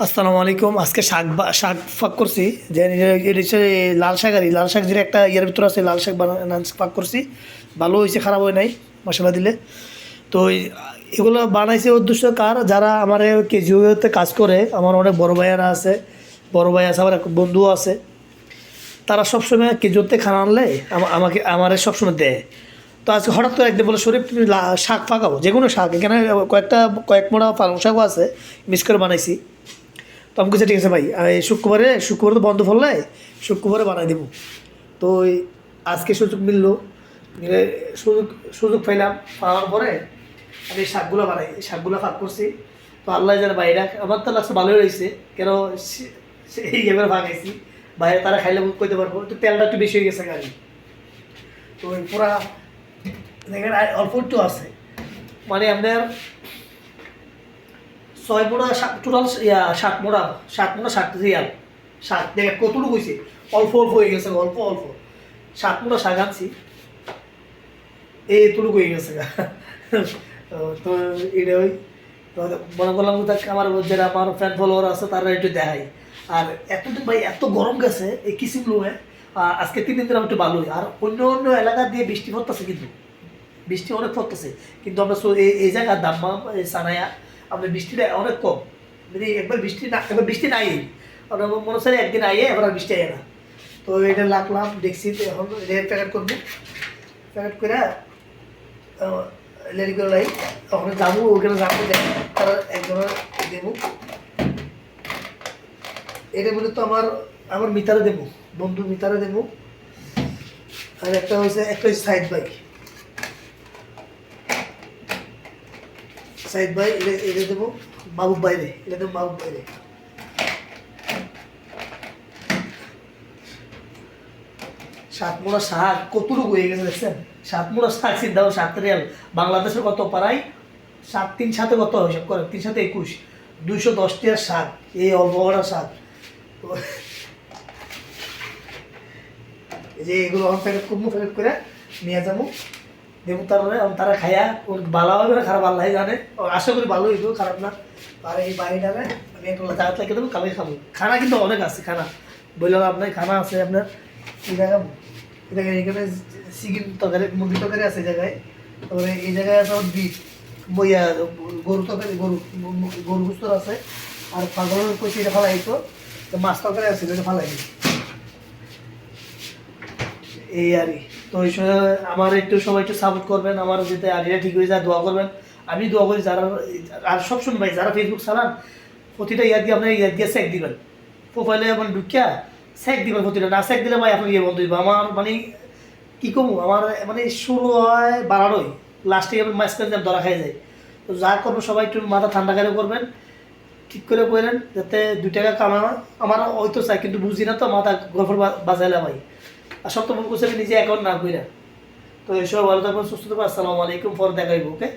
আসসালামু আলাইকুম। আজকে শাক শাক ফাঁক করছি। যে লাল শাক আর। লাল শাক যেটা একটা ইয়ের ভিতরে আছে, লাল শাক বানানো ফাঁক করছি। ভালো হয়েছে, খারাপ হয় নাই, মশলা দিলে। তো এগুলো বানাইছে উদ্দেশ্য কার? যারা আমার কেজিওতে কাজ করে, আমার অনেক বড় ভাইয়ারা আছে, বড় ভাই আছে, আমার এক বন্ধুও আছে। তারা সবসময় কেজোতে খানা আনলে আমা- আমাকে, আমার সবসময় দেয়। তো আজকে হঠাৎ করে একদিন বলে, শরীফ, তুমি শাক পাকাবো যে কোনো শাক, এখানে কয়েকটা, কয়েক মোড়া পালং শাকও আছে, মিক্স করে বানাইছি। তো আমি ঠিক আছে ভাই শুক্রবারে, শুক্রবার তো বন্ধ পড়লে শুক্রবারে বানাই দেবো। তো আজকে সুযোগ মিললো, মিলে সুযোগ সুযোগ পাইলাম, পাওয়ার পরে আমি শাকগুলো বানাই শাকগুলো ফাঁক করছি। তো আল্লাহ জানে বাইরে আমার তো লাগছে ভালোই রয়েছে কেন এই এবার ভাগাইছি বাইরে তারা খাইলে কইতে পারব তো তেলটা একটু বেশি হয়ে গেছে গাড়ি। তো পুরা অল্প একটু আছে। মানে আপনার ছয় মোড়া টোটাল ষাট মোড়া ষাট মোড়া ষাট রিয়াল। ষাট দেখেন কতটুকু হয়েছে অল্প অল্প হয়ে গেছে, অল্প অল্প। ষাট মোড়া শাক আনছি। এই এতটুকু হয়ে গেছে। তো এটা ওই মনে করলাম আমার যারা আমার ফ্যান ফলোয়ার আছে, তারা একটু দেখাই। আর এত, ভাই, এত গরম গেছে এই কিসিম লোয়ে আজকে তিন দিন ধরে একটু ভালোই আর অন্য অন্য এলাকা দিয়ে বৃষ্টি পড়তেছে কিন্তু। বৃষ্টি অনেক পড়তেছে। কিন্তু আমরা এই জায়গার দাম্মা সানায়া আমাদের বৃষ্টিটা অনেক কম। যদি একবার বৃষ্টি না একবার বৃষ্টি নাই আমরা মনে হচ্ছে একদিন আইয়ে এবার আর বৃষ্টি আয় না। তো এটা লাগলাম, দেখছি তো এখন এটা প্যাকেট করব। প্যাকেট করে লেডি করে লাই ওখানে যাব ওখানে যাব তারা একজনের দেবো। এটা বলে তো আমার আমার মিতারে দেবো। বন্ধু মিতারে দেবো। আর একটা হয়েছে একটা সাইড বাইক সাইড বাই এটা দেবো। বাইরে এটা দেবো বাইরে সাত শাক কতটুকু হয়ে গেছে দেখছেন? সাত শাক সাত রিয়াল। বাংলাদেশের কত পাড়ায়? সাত, তিন সাথে কত হিসাব করে তিন সাথে একুশ। দুইশো দশ টিয়ার শাক এই অল্প বড় শাক এই যে এগুলো অন করব প্যাকেট করে নিয়ে যাব। দেবো তারা তারা খাইয়া ওর ভালো হবে না খারাপ আল্লাহ জানে। আশা করি ভালো হইব খারাপ না। আর এই বাড়িটারে আমি একটু জায়গা থেকে দেবো, কালকে খাব। খানা কিন্তু অনেক আছে, খানা। বললাম আপনার খানা আছে আপনার, এই জায়গা এই জায়গায় এখানে চিকেন তরকারি মুরগি তরকারি আছে এই জায়গায়। তারপরে এই জায়গায় আছে বিফ বইয়া গরু তরকারি, গরু গরু গুস্তর আছে। আর পাগলের পয়সা এটা ফালাই তো তো মাছ তরকারি আছে, এটা ফালাই এই আর কি। তো আমার একটু সবাই একটু সাপোর্ট করবেন, আমার যাতে আলিয়া ঠিক হয়ে যায়, দোয়া করবেন। আমি দোয়া করি যারা, আর সব ভাই, যারা ফেসবুক চালান, প্রতিটা ইয়াদ দিয়ে আপনার ইয়াদ দিয়ে সেক দিবেন। প্রোফাইলে এখন ঢুকিয়া সেক দিবেন প্রতিটা, না সেক দিলে ভাই, আপনার ইয়ে বন্ধ হইব। আমার মানে কি কমু, আমার মানে শুরু হয় বাড়ানোই। লাস্টে আমি মাঝখানে যেন ধরা খাই যায়। তো যা করব সবাই একটু মাথা ঠান্ডা করে করবেন, ঠিক করে বললেন যাতে দুই টাকা কামানো আমার ওই তো চাই, কিন্তু বুঝি না তো মাথা গল্প বাজাইলে ভাই। আর সব তো করছে নিজে অ্যাকাউন্ট না কইরা। তো এসব ভালো থাকবেন, সুস্থ থাকবেন, আসসালামু আলাইকুম, পরে দেখাইব ওকে